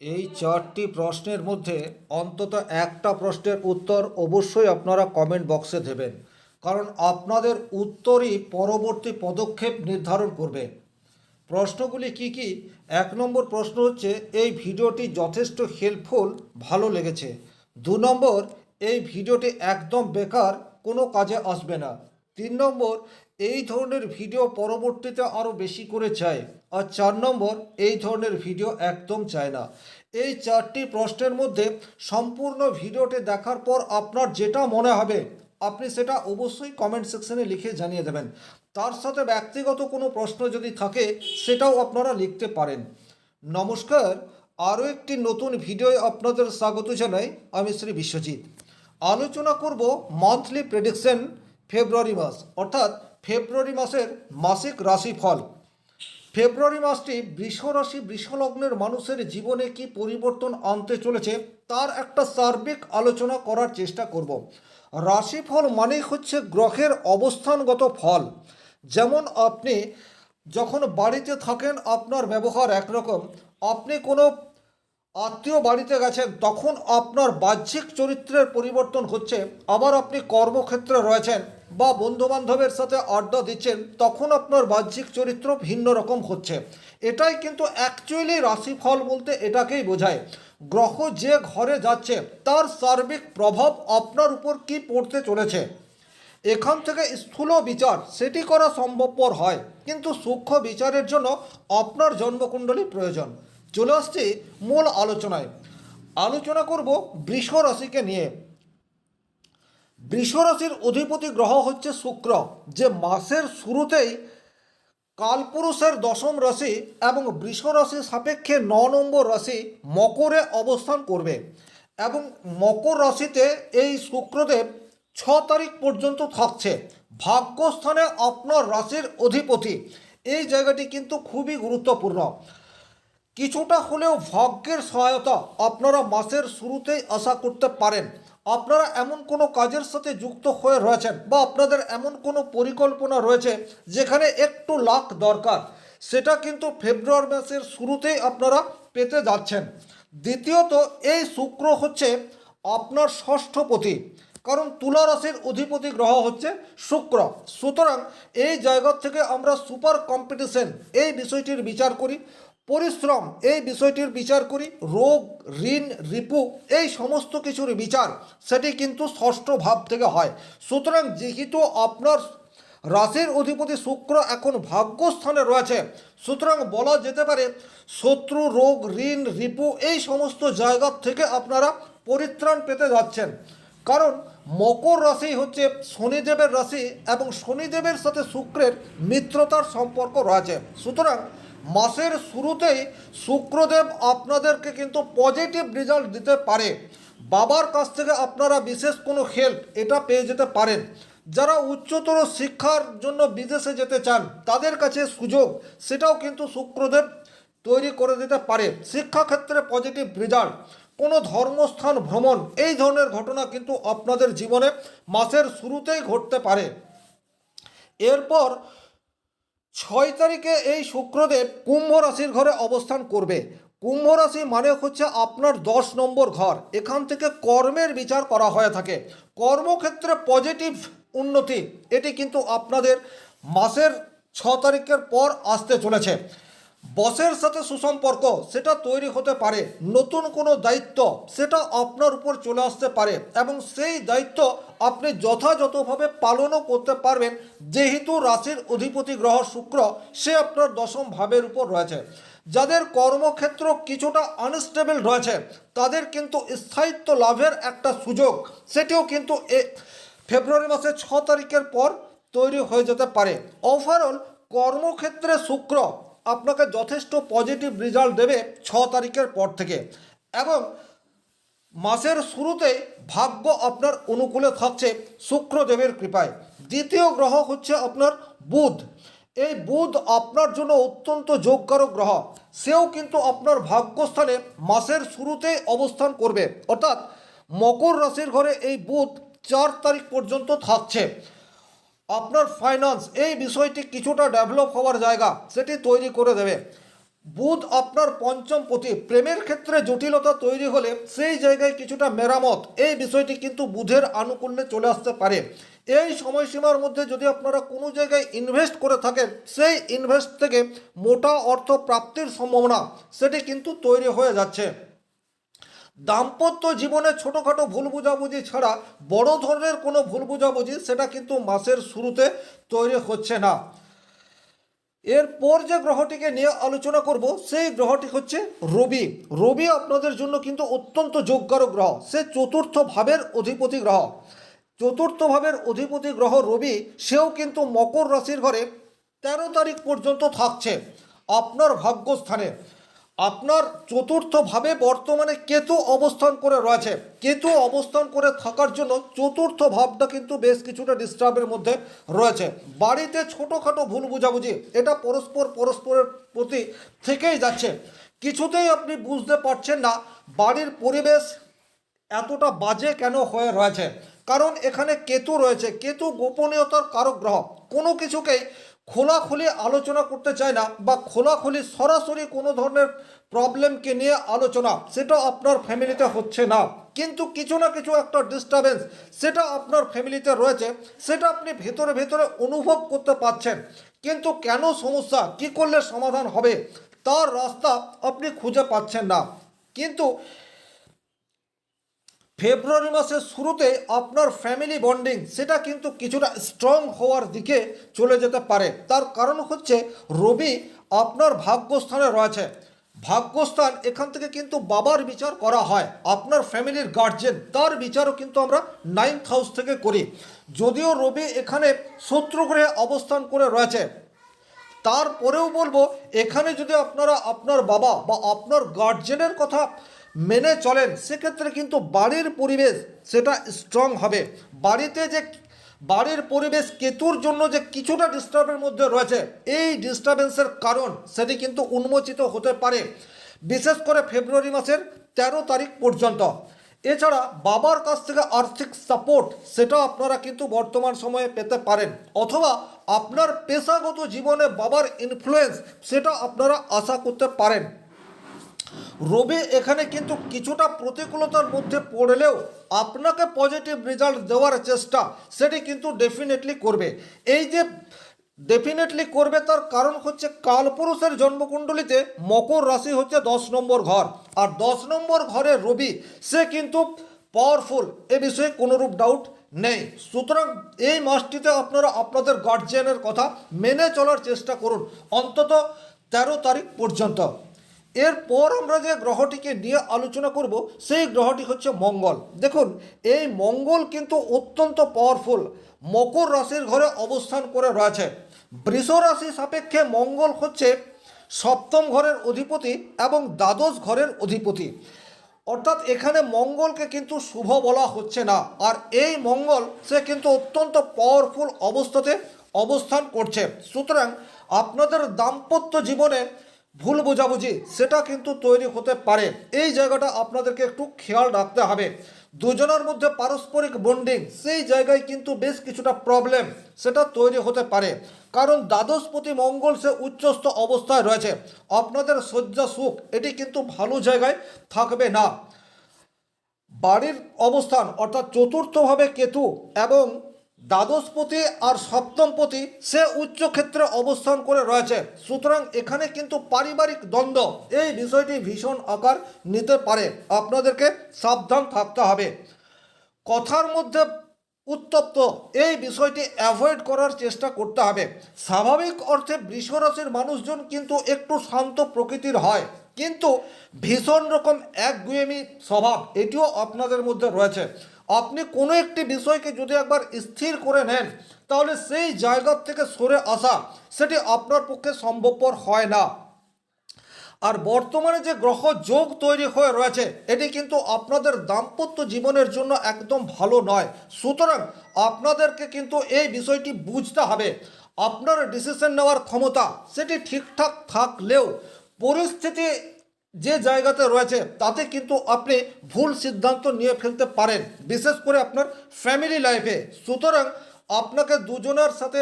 এই চারটি প্রশ্নের মধ্যে অন্তত একটা প্রশ্নের উত্তর অবশ্যই আপনারা কমেন্ট বক্সে দেবেন। কারণ আপনাদের উত্তরই পরবর্তী পদক্ষেপ নির্ধারণ করবে। প্রশ্নগুলি কি কি? এক নম্বর প্রশ্ন হচ্ছে, এই ভিডিওটি যথেষ্ট হেল্পফুল ভালো লেগেছে। দু নম্বর, এই ভিডিওটি একদম বেকার, কোনো কাজে আসবে না। তিন নম্বর এই ধরনের ভিডিও পরবর্তীতে আরও বেশি করে চাই। আর চার নম্বর, এই ধরনের ভিডিও একদম চায় না। এই চারটি প্রশ্নের মধ্যে সম্পূর্ণ ভিডিওটি দেখার পর আপনার যেটা মনে হবে, আপনি সেটা অবশ্যই কমেন্ট সেকশনে লিখে জানিয়ে দেবেন। তার সাথে ব্যক্তিগত কোনো প্রশ্ন যদি থাকে, সেটাও আপনারা লিখতে পারেন। নমস্কার, আরও একটি নতুন ভিডিওয় আপনাদের স্বাগত জানাই আমি শ্রী বিশ্বজিৎ। আলোচনা করব মান্থলি প্রেডিকশন ফেব্রুয়ারি মাস, অর্থাৎ ফেব্রুয়ারি মাসের মাসিক রাশিফল। ফেব্রুয়ারি মাসটি বৃষরাশি বৃষলগ্নের মানুষের জীবনে কি পরিবর্তন আনতে চলেছে তার একটা সার্বিক আলোচনা করার চেষ্টা করব। রাশিফল মানেই হচ্ছে গ্রহের অবস্থানগত ফল। যেমন আপনি যখন বাড়িতে থাকেন, আপনার ব্যবহার একরকম। আপনি কোনো আত্মীয় বাড়িতে গেছেন, তখন আপনার বাহ্যিক চরিত্রের পরিবর্তন হচ্ছে। আবার আপনি কর্মক্ষেত্রে রয়েছেন বা বন্ধুবান্ধবের সাথে আড্ডা দিচ্ছেন, তখন আপনার বাহ্যিক চরিত্র ভিন্ন রকম হচ্ছে। এটাই কিন্তু অ্যাকচুয়ালি রাশিফল বলতে এটাকেই বোঝায়। গ্রহ যে ঘরে যাচ্ছে, তার সার্বিক প্রভাব আপনার উপর কি পড়তে চলেছে? এখান থেকে স্থূল বিচার, সেটি করা সম্ভবপর হয়। কিন্তু সূক্ষ্ম বিচারের জন্য আপনার জন্মকুণ্ডলী প্রয়োজন। চলে আসছি মূল আলোচনায়। আলোচনা করব বৃষ রাশিকে নিয়ে। বৃষ রাশির অধিপতি গ্রহ হচ্ছে শুক্র, যে মাসের শুরুতেই কালপুরুষের দশম রাশি এবং বৃষ রাশির সাপেক্ষে ন নম্বর রাশি মকরে অবস্থান করবে এবং মকর রাশিতে এই শুক্রদেব ছ তারিখ পর্যন্ত থাকছে। ভাগ্যস্থানে আপনার রাশির অধিপতি। এই জায়গাটি কিন্তু খুবই গুরুত্বপূর্ণ। কিছুটা হলেও ভাগ্যের সহায়তা আপনারা মাসের শুরুতেই আশা করতে পারেন। আপনারা এমন কোনো কাজের সাথে যুক্ত হয়ে রয়েছেন বা আপনাদের এমন কোনো পরিকল্পনা রয়েছে যেখানে একটু লাখ দরকার, সেটা কিন্তু ফেব্রুয়ারি মাসের শুরুতেই আপনারা পেতে যাচ্ছেন। দ্বিতীয়ত, এই শুক্র হচ্ছে আপনার ষষ্ঠ ষষ্ঠপতি কারণ তুলা রাশির অধিপতি গ্রহ হচ্ছে শুক্র। সুতরাং এই জায়গা থেকে আমরা সুপার কম্পিটিশন, এই বিষয়টির বিচার করি। পরিশ্রম, এই বিষয়টির বিচার করি, রোগ, ঋণ, রিপু, এই সমস্ত কিছুর বিচার, সেটি কিন্তু ষষ্ঠ ভাব থেকে হয়। সুতরাং যেহেতু আপনার রাশির অধিপতি শুক্র এখন ভাগ্যস্থানে রয়েছে, সুতরাং বলা যেতে পারে শত্রু, রোগ, ঋণ, রিপু, এই সমস্ত জায়গা থেকে আপনারা পরিত্রাণ পেতে যাচ্ছেন। কারণ মকর রাশি হচ্ছে শনিদেবের রাশি এবং শনিদেবের সাথে শুক্রের মিত্রতার সম্পর্ক রয়েছে। সুতরাং মাসের শুরুতেই শুক্রদেব আপনাদেরকে কিন্তু পজিটিভ রেজাল্ট দিতে পারে। বাবার কাছ থেকে আপনারা বিশেষ কোনো হেল্প এটা পেয়ে যেতে পারেন। যারা উচ্চতর শিক্ষার জন্য বিদেশে যেতে চান, তাদের কাছে সুযোগ, সেটাও কিন্তু শুক্রদেব তৈরি করে দিতে পারে। শিক্ষাক্ষেত্রে পজিটিভ রেজাল্ট কোনো ধর্মস্থান ভ্রমণ, এই ধরনের ঘটনা কিন্তু আপনাদের জীবনে মাসের শুরুতেই ঘটতে পারে। এরপর ছয় তারিখে এই শুক্রদেব কুম্ভ রাশির ঘরে অবস্থান করবে। কুম্ভ রাশি মানে হচ্ছে আপনার দশ নম্বর ঘর। এখান থেকে কর্মের বিচার করা হয়ে থাকে। কর্মক্ষেত্রে পজিটিভ উন্নতি, এটি কিন্তু আপনাদের মাসের ছ তারিখের পর আসতে চলেছে। বসের সাথে সুসম্পর্ক, সেটা তৈরি হতে পারে। নতুন কোনো দায়িত্ব, সেটা আপনার উপর চলে আসতে পারে এবং সেই দায়িত্ব আপনি যথাযথভাবে পালনও করতে পারবেন। যেহেতু রাশির অধিপতি গ্রহ শুক্র, সে আপনার দশম ভাবের উপর রয়েছে। যাদের কর্মক্ষেত্র কিছুটা আনস্টেবল রয়েছে, তাদের কিন্তু স্থায়িত্ব লাভের একটা সুযোগ। সেটিও কিন্তু এ ফেব্রুয়ারি মাসের ছ তারিখের পর তৈরি হয়ে যেতে পারে। ওভারঅল কর্মক্ষেত্রে শুক্র আপনাকে যথেষ্ট পজিটিভ রেজাল্ট দেবে ছ তারিখের পর থেকে। এবং মাসের শুরুতেই ভাগ্য আপনার অনুকূলে থাকছে শুক্রদেবের কৃপায়। দ্বিতীয় গ্রহ হচ্ছে আপনার বুধ। এই বুধ আপনার জন্য অত্যন্ত যোগকারক গ্রহ। সেও কিন্তু আপনার ভাগ্যস্থানে মাসের শুরুতে অবস্থান করবে। অর্থাৎ মকর রাশির ঘরে এই বুধ চার তারিখ পর্যন্ত থাকছে। আপনার ফাইন্যান্স এই বিষয়টি কিছুটা ডেভেলপ হওয়ার জায়গা সেটি তৈরি করে দেবে। বুধ আপনার পঞ্চম পতি, প্রেমের ক্ষেত্রে জটিলতা তৈরি হলে সেই জায়গায় কিছুটা মেরামত, এই বিষয়টি কিন্তু বুধের আনুকূল্যে চলে আসতে পারে। এই সময়সীমার মধ্যে যদি আপনারা কোনো জায়গায় ইনভেস্ট করে থাকেন, সেই ইনভেস্ট থেকে মোটা অর্থ প্রাপ্তির সম্ভাবনা সেটি কিন্তু তৈরি হয়ে যাচ্ছে। দাম্পত্য জীবনে ছোটোখাটো ভুল বোঝাবুঝি ছাড়া বড় ধরনের কোনো ভুল বোঝাবুঝি সেটা কিন্তু মাসের শুরুতে তৈরি হচ্ছে না। এরপর যে গ্রহটিকে নিয়ে আলোচনা করব, সেই গ্রহটি হচ্ছে রবি। রবি আপনাদের জন্য কিন্তু অত্যন্ত যোগ্যার গ্রহ। সে চতুর্থ ভাবের অধিপতি গ্রহ। চতুর্থ ভাবের অধিপতি গ্রহ রবি, সেও কিন্তু মকর রাশির ঘরে তেরো তারিখ পর্যন্ত থাকছে। আপনার ভাগ্যস্থানে আপনার চতুর্থভাবে বর্তমানে কেতু অবস্থান করে রয়েছে। কেতু অবস্থান করে থাকার জন্য চতুর্থ ভাবটা কিন্তু বেশ কিছুটা ডিস্টার্বের মধ্যে রয়েছে। বাড়িতে ছোটোখাটো ভুল বুঝাবুঝি, এটা পরস্পর পরস্পরের প্রতি থেকেই যাচ্ছে। কিছুতেই আপনি বুঝতে পারছেন না বাড়ির পরিবেশ এতটা বাজে কেন হয়ে রয়েছে। কারণ এখানে কেতু রয়েছে। কেতু গোপনীয়তার কারক গ্রহ। কোনো কিছুকেই খোলাখুলি আলোচনা করতে চায় না বা খোলাখুলি সরাসরি কোনো ধরনের প্রবলেমকে নিয়ে আলোচনা, সেটা আপনার ফ্যামিলিতে হচ্ছে না। কিন্তু কিছু না কিছু একটা ডিস্টারবেন্স সেটা আপনার ফ্যামিলিতে রয়েছে, সেটা আপনি ভেতরে ভেতরে অনুভব করতে পারছেন। কিন্তু কেন সমস্যা, কি করলে সমাধান হবে, তার রাস্তা আপনি খুঁজে পাচ্ছেন না। কিন্তু ফেব্রুয়ারি মাসের শুরুতে আপনার ফ্যামিলি বন্ডিং সেটা কিন্তু কিছুটা স্ট্রং হওয়ার দিকে চলে যেতে পারে। তার কারণ হচ্ছে, রবি আপনার ভাগ্যস্থানে রয়েছে। ভাগ্যস্থান, এখান থেকে কিন্তু বাবার বিচার করা হয়। আপনার ফ্যামিলির গার্জেন তার বিচারও কিন্তু আমরা নাইন্থ হাউস থেকে করি। যদিও রবি এখানে শত্রুগ্রহে অবস্থান করে রয়েছে। তারপরেও বলব, এখানে যদি আপনারা আপনার বাবা বা আপনার গার্জেনের কথা মেনে চলেন, সেক্ষেত্রে কিন্তু বাড়ির পরিবেশ সেটা স্ট্রং হবে। বাড়িতে যে, বাড়ির পরিবেশ কেতুর জন্য যে কিছুটা ডিস্টার্বের মধ্যে রয়েছে, এই ডিস্টারবেন্সের কারণ সেটি কিন্তু উন্মোচিত হতে পারে, বিশেষ করে ফেব্রুয়ারি মাসের তেরো তারিখ পর্যন্ত। এছাড়া বাবার কাছ থেকে আর্থিক সাপোর্ট সেটা আপনারা কিন্তু বর্তমান সময়ে পেতে পারেন, অথবা আপনার পেশাগত জীবনে বাবার ইনফ্লুয়েন্স সেটা আপনারা আশা করতে পারেন। রবি এখানে কিন্তু কিছুটা প্রতিকূলতার মধ্যে পড়লেও আপনাকে পজিটিভ রেজাল্ট দেওয়ার চেষ্টা সেটি কিন্তু ডেফিনেটলি করবে। এই যে ডেফিনেটলি করবে তার কারণ হচ্ছে কালপুরুষের জন্মকুণ্ডলিতে মকর রাশি হচ্ছে দশ নম্বর ঘর। আর দশ নম্বর ঘরে রবি, সে কিন্তু পাওয়ারফুল এ বিষয়ে কোনোরূপ ডাউট নেই। সুতরাং এই মাসটিতে আপনারা আপনাদের গার্জিয়ানের কথা মেনে চলার চেষ্টা করুন, অন্তত তেরো তারিখ পর্যন্ত। এরপর আমরা যে গ্রহটিকে নিয়ে আলোচনা করব, সেই গ্রহটি হচ্ছে মঙ্গল। দেখুন, এই মঙ্গল কিন্তু অত্যন্ত পাওয়ারফুল মকর রাশির ঘরে অবস্থান করে রয়েছে। বৃষ রাশি সাপেক্ষে মঙ্গল হচ্ছে সপ্তম ঘরের অধিপতি এবং দ্বাদশ ঘরের অধিপতি। অর্থাৎ এখানে মঙ্গলকে কিন্তু শুভ বলা হচ্ছে না। আর এই মঙ্গল, সে কিন্তু অত্যন্ত পাওয়ারফুল অবস্থাতে অবস্থান করছে। সুতরাং আপনাদের দাম্পত্য জীবনে ভুল বোঝাবুঝি, সেটা কিন্তু তৈরি হতে পারে। এই জায়গাটা আপনাদেরকে একটু খেয়াল রাখতে হবে। দুজনের মধ্যে পারস্পরিক বন্ডিং সেই জায়গায় কিন্তু বেশ কিছুটা প্রবলেম সেটা তৈরি হতে পারে। কারণ দ্বাদশপতি মঙ্গল সে উচ্চস্থ অবস্থায় রয়েছে। আপনাদের শয্যা সুখ, এটি কিন্তু ভালো জায়গায় থাকবে না। বাড়ির অবস্থান, অর্থাৎ চতুর্থভাবে কেতু এবং দ্বাদশপতি আর সপ্তমপতি সে উচ্চ ক্ষেত্রে অবস্থান করে রয়েছে। সুতরাং এখানে কিন্তু পারিবারিক দ্বন্দ্ব, এই বিষয়টি ভীষণ আকার নিতে পারে। আপনাদেরকে সাবধান থাকতে হবে। কথার মধ্যে উত্তপ্ত, এই বিষয়টি অ্যাভয়েড করার চেষ্টা করতে হবে। স্বাভাবিক অর্থে বৃষরাশির মানুষজন কিন্তু একটু শান্ত প্রকৃতির হয়, কিন্তু ভীষণ রকম একগুয়েমি স্বভাব, এটিও আপনাদের মধ্যে রয়েছে। আপনি কোনো একটি বিষয়কে যদি একবার স্থির করে নেন, তাহলে সেই জায়গার থেকে সরে আসা, সেটি আপনার পক্ষে সম্ভবপর হয় না। আর বর্তমানে যে গ্রহ যোগ তৈরি হয়ে রয়েছে, এটি কিন্তু আপনাদের দাম্পত্য জীবনের জন্য একদম ভালো নয়। সুতরাং আপনাদেরকে কিন্তু এই বিষয়টি বুঝতে হবে। আপনার ডিসিশন নেওয়ার ক্ষমতা, সেটি ঠিকঠাক থাকলেও পরিস্থিতি যে জায়গাতে রয়েছে, তাতে কিন্তু আপনি ভুল সিদ্ধান্ত নিয়ে ফেলতে পারেন। বিশেষ করে আপনার ফ্যামিলি লাইফে সুতরাং আপনাকে দুজনের সাথে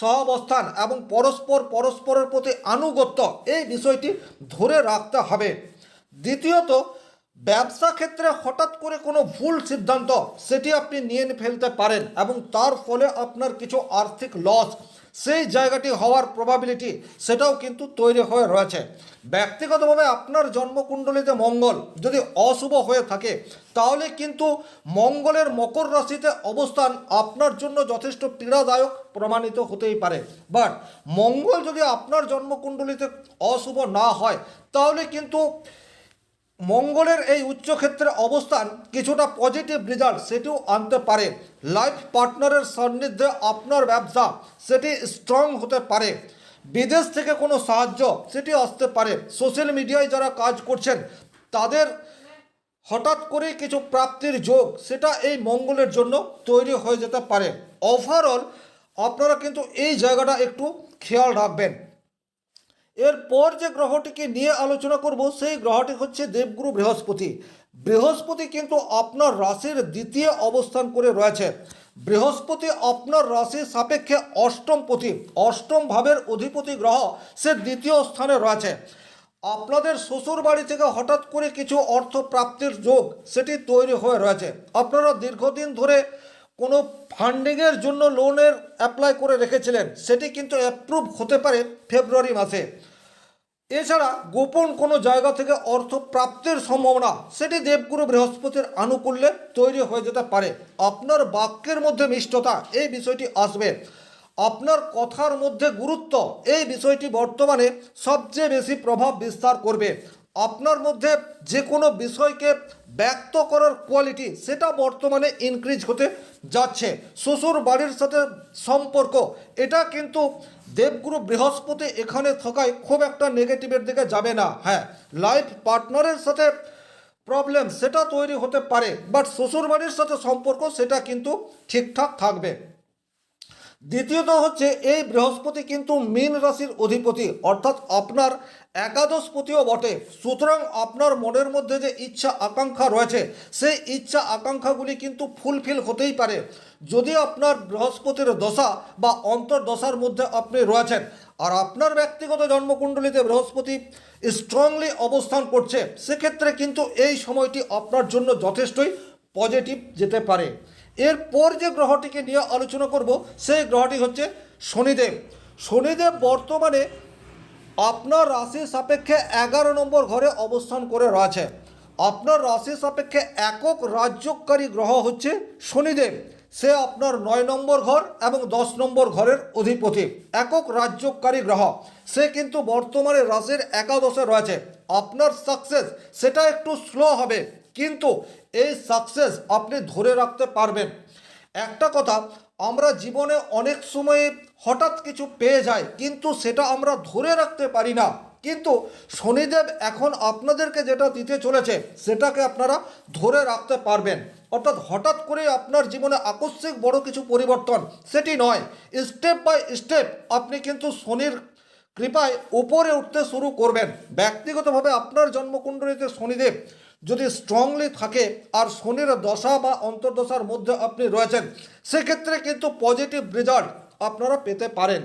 সহাবস্থান এবং পরস্পর পরস্পরের প্রতি আনুগত্য, এই বিষয়টি ধরে রাখতে হবে। দ্বিতীয়ত, ব্যবসা ক্ষেত্রে হঠাৎ করে কোনো ভুল সিদ্ধান্ত, সেটি আপনি নিয়ে ফেলতে পারেন এবং তার ফলে আপনার কিছু আর্থিক লস সেই জায়গাটি হওয়ার প্রবাবিলিটি সেটাও কিন্তু তৈরি হয়ে রয়েছে। ব্যক্তিগতভাবে আপনার জন্মকুণ্ডলিতে মঙ্গল যদি অশুভ হয়ে থাকে, তাহলে কিন্তু মঙ্গলের মকর রাশিতে অবস্থান আপনার জন্য যথেষ্ট পীড়াদায়ক প্রমাণিত হতেই পারে। বাট মঙ্গল যদি আপনার জন্মকুণ্ডলিতে অশুভ না হয়, তাহলে কিন্তু মঙ্গলের এই উচ্চক্ষেত্রে অবস্থান কিছুটা পজিটিভ রেজাল্ট সেটিও আনতে পারে। লাইফ পার্টনারের সান্নিধ্যে আপনার ব্যবসা সেটি স্ট্রং হতে পারে। বিদেশ থেকে কোনো সাহায্য সেটি আসতে পারে। সোশ্যাল মিডিয়ায় যারা কাজ করছেন, তাদের হঠাৎ করে কিছু প্রাপ্তির যোগ সেটা এই মঙ্গলের জন্য তৈরি হয়ে যেতে পারে। ওভারঅল আপনারা কিন্তু এই জায়গাটা একটু খেয়াল রাখবেন। এরপর যে গ্রহটিকে নিয়ে আলোচনা করব, সেই গ্রহটি হচ্ছে দেবগুরু বৃহস্পতি। বৃহস্পতি কিন্তু আপনার রাশির দ্বিতীয় অবস্থান করে রয়েছে। বৃহস্পতি আপনার রাশির সাপেক্ষে অষ্টম অষ্টমপতি অষ্টম ভাবের অধিপতি গ্রহ সে দ্বিতীয় স্থানে রয়েছে। আপনাদের শ্বশুর বাড়ি থেকে হঠাৎ করে কিছু অর্থ প্রাপ্তির যোগ সেটি তৈরি হয়ে রয়েছে। আপনারা দীর্ঘদিন ধরে কোনো ফান্ডিংয়ের জন্য লোনের অ্যাপ্লাই করে রেখেছিলেন, সেটি কিন্তু অ্যাপ্রুভ হতে পারে ফেব্রুয়ারি মাসে। এছাড়া গোপন কোনো জায়গা থেকে অর্থ প্রাপ্তির সম্ভাবনা, সেটি দেবগুরু বৃহস্পতির আনুকূল্যে তৈরি হয়ে যেতে পারে। আপনার বাক্যের মধ্যে মিষ্টতা, এই বিষয়টি আসবে। আপনার কথার মধ্যে গুরুত্ব, এই বিষয়টি বর্তমানে সবচেয়ে বেশি প্রভাব বিস্তার করবে। আপনার মধ্যে যে কোনো বিষয়কে ব্যক্ত করার কোয়ালিটি সেটা বর্তমানে ইনক্রিজ হতে যাচ্ছে। শ্বশুর বাড়ির সাথে সম্পর্ক, এটা কিন্তু দেবগুরু বৃহস্পতি এখানে থাকায় খুব একটা নেগেটিভের দিকে যাবে না। হ্যাঁ লাইফ পার্টনারের সাথে প্রবলেম সেটা তৈরি হতে পারে বাট শ্বশুর বাড়ির সাথে সম্পর্ক সেটা কিন্তু ঠিকঠাক থাকবে। দ্বিতীয়ত হচ্ছে, এই বৃহস্পতি কিন্তু মীন রাশির অধিপতি, অর্থাৎ আপনার একাদশপতিও বটে। সুতরাং আপনার মনের মধ্যে যে ইচ্ছা আকাঙ্ক্ষা রয়েছে, সেই ইচ্ছা আকাঙ্ক্ষাগুলি কিন্তু ফুলফিল হতেই পারে। যদি আপনার বৃহস্পতির দশা বা অন্তর্দশার মধ্যে আপনি রয়েছেন, আর আপনার ব্যক্তিগত জন্মকুণ্ডলিতে বৃহস্পতি স্ট্রংলি অবস্থান করছে, সেক্ষেত্রে কিন্তু এই সময়টি আপনার জন্য যথেষ্টই পজিটিভ যেতে পারে। এরপর যে গ্রহটিকে নিয়ে আলোচনা করব, সেই গ্রহটি হচ্ছে শনিদেব। শনিদেব বর্তমানে আপনার রাশির সাপেক্ষে এগারো নম্বর ঘরে অবস্থান করে রয়েছে। আপনার রাশির সাপেক্ষে একক রাজ্যকারী গ্রহ হচ্ছে শনিদেব। সে আপনার নয় নম্বর ঘর এবং দশ নম্বর ঘরের অধিপতি, একক রাজ্যকারী গ্রহ। সে কিন্তু বর্তমানে রাশির একাদশে রয়েছে। আপনার সাকসেস সেটা একটু স্লো হবে। কিন্তু এই সাকসেস আপনি ধরে রাখতে পারবেন। একটা কথা, আমরা জীবনে অনেক সময়ে হঠাৎ কিছু পেয়ে যাই, কিন্তু সেটা আমরা ধরে রাখতে পারি না। কিন্তু শনিদেব এখন আপনাদেরকে যেটা দিতে চলেছে, সেটাকে আপনারা ধরে রাখতে পারবেন। অর্থাৎ হঠাৎ করে আপনার জীবনে আকস্মিক বড় কিছু পরিবর্তন, সেটি নয়। স্টেপ বাই স্টেপ আপনি কিন্তু শনির কৃপায় উপরে উঠতে শুরু করবেন। ব্যক্তিগতভাবে আপনার জন্মকুণ্ডলিতে শনিদেব যদি স্ট্রংলি থাকে আর শনির দশা বা অন্তর্দশার মধ্যে আপনি রয়েছেন, সেক্ষেত্রে কিন্তু পজিটিভ রেজাল্ট আপনারা পেতে পারেন।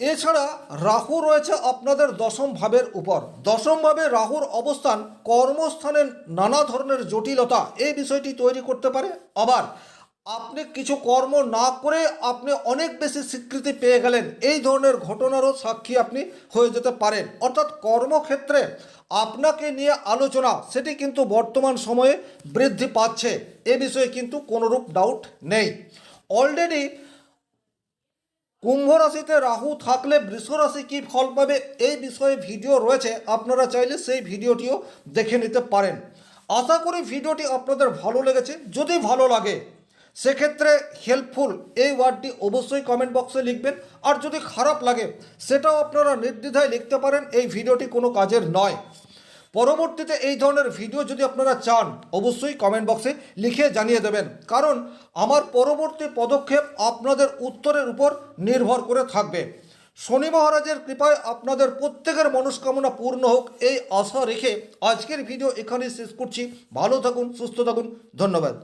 এছাড়া রাহু রয়েছে আপনাদের দশম ভাবের উপর। দশম ভাবে রাহুর অবস্থান কর্মস্থানে নানা ধরনের জটিলতা এই বিষয়টি তৈরি করতে পারে। আবার আপনি কিছু কর্ম না করে আপনি অনেক বেশি স্বীকৃতি পেয়ে গেলেন। এই ধরনের ঘটনারও সাক্ষী আপনি হয়ে যেতে পারেন। অর্থাৎ কর্মক্ষেত্রে আপনাকে নিয়ে আলোচনা, সেটি কিন্তু বর্তমান সময়ে বৃদ্ধি পাচ্ছে। এ বিষয়ে কিন্তু কোনোরূপ ডাউট নেই। অলরেডি কুম্ভ রাশিতে রাহু থাকলে বৃষ রাশি কী ফল পাবে, এই বিষয়ে ভিডিও রয়েছে। আপনারা চাইলে সেই ভিডিওটিও দেখে নিতে পারেন। আশা করি ভিডিওটি আপনাদের ভালো লেগেছে। যদি ভালো লাগে সেক্ষেত্রে হেল্পফুল এই ওয়ার্ডটি অবশ্যই কমেন্ট বক্সে লিখবেন। আর যদি খারাপ লাগে, সেটাও আপনারা নির্দ্বিধায় লিখতে পারেন, এই ভিডিওটি কোনো কাজের নয়। পরবর্তীতে এই ধরনের ভিডিও যদি আপনারা চান, অবশ্যই কমেন্ট বক্সে লিখে জানিয়ে দেবেন। কারণ আমার পরবর্তী পদক্ষেপ আপনাদের উত্তরের উপর নির্ভর করে থাকবে। শনি মহারাজের কৃপায় আপনাদের প্রত্যেকের মনস্কামনা পূর্ণ হোক, এই আশা রেখে আজকের ভিডিও এখানেই শেষ করছি। ভালো থাকুন, সুস্থ থাকুন, ধন্যবাদ।